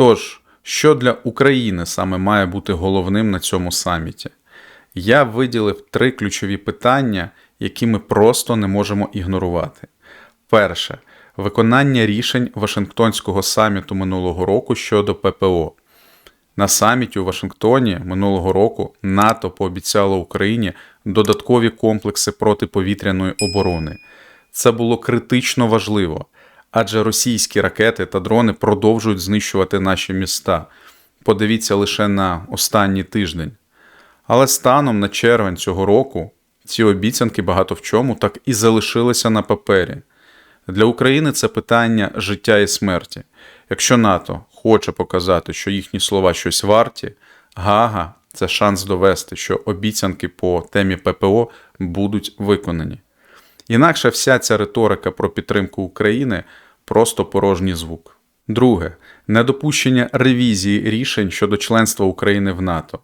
Тож, що для України саме має бути головним на цьому саміті? Я виділив три ключові питання, які ми просто не можемо ігнорувати. Перше виконання рішень Вашингтонського саміту минулого року щодо ППО. На саміті у Вашингтоні минулого року НАТО пообіцяло Україні додаткові комплекси протиповітряної оборони. Це було критично важливо, адже російські ракети та дрони продовжують знищувати наші міста. Подивіться лише на останній тиждень. Але станом на червень цього року ці обіцянки багато в чому так і залишилися на папері. Для України це питання життя і смерті. Якщо НАТО хоче показати, що їхні слова щось варті, Гага це шанс довести, що обіцянки по темі ППО будуть виконані. Інакше вся ця риторика про підтримку України просто порожній звук. Друге недопущення ревізії рішень щодо членства України в НАТО.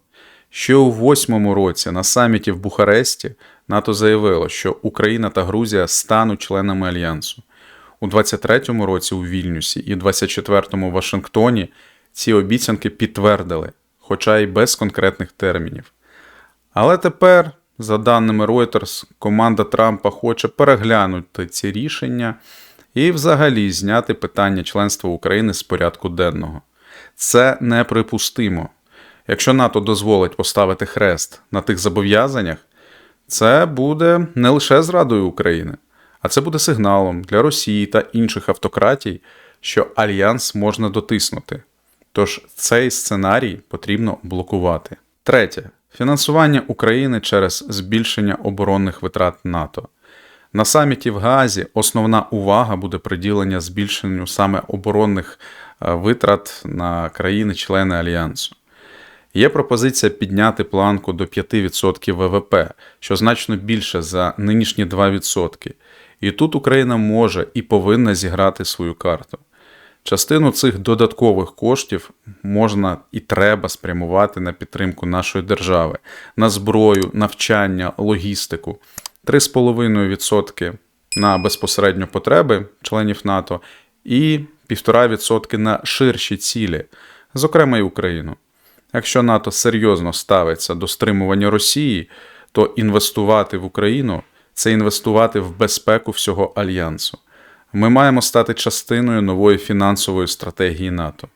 Ще у восьмому році на саміті в Бухаресті НАТО заявило, що Україна та Грузія стануть членами альянсу. У 23-му році у Вільнюсі і 24-му в Вашингтоні ці обіцянки підтвердили, хоча й без конкретних термінів. Але тепер, за даними Reuters, команда Трампа хоче переглянути ці рішення і взагалі зняти питання членства України з порядку денного. Це неприпустимо. Якщо НАТО дозволить поставити хрест на тих зобов'язаннях, це буде не лише зрадою України, а це буде сигналом для Росії та інших автократій, що альянс можна дотиснути. Тож цей сценарій потрібно блокувати. Третє фінансування України через збільшення оборонних витрат НАТО. На саміті в Газі основна увага буде приділення збільшенню саме оборонних е, витрат на країни-члени альянсу. Є пропозиція підняти планку до 5% ВВП, що значно більше за нинішні 2%. І тут Україна може і повинна зіграти свою карту. Частину цих додаткових коштів можна і треба спрямувати на підтримку нашої держави, на зброю, навчання, логістику, 3,5% на безпосередньо потреби членів НАТО і 1,5% на ширші цілі, зокрема і Україну. Якщо НАТО серйозно ставиться до стримування Росії, то інвестувати в Україну це інвестувати в безпеку всього альянсу. Ми маємо стати частиною нової фінансової стратегії НАТО.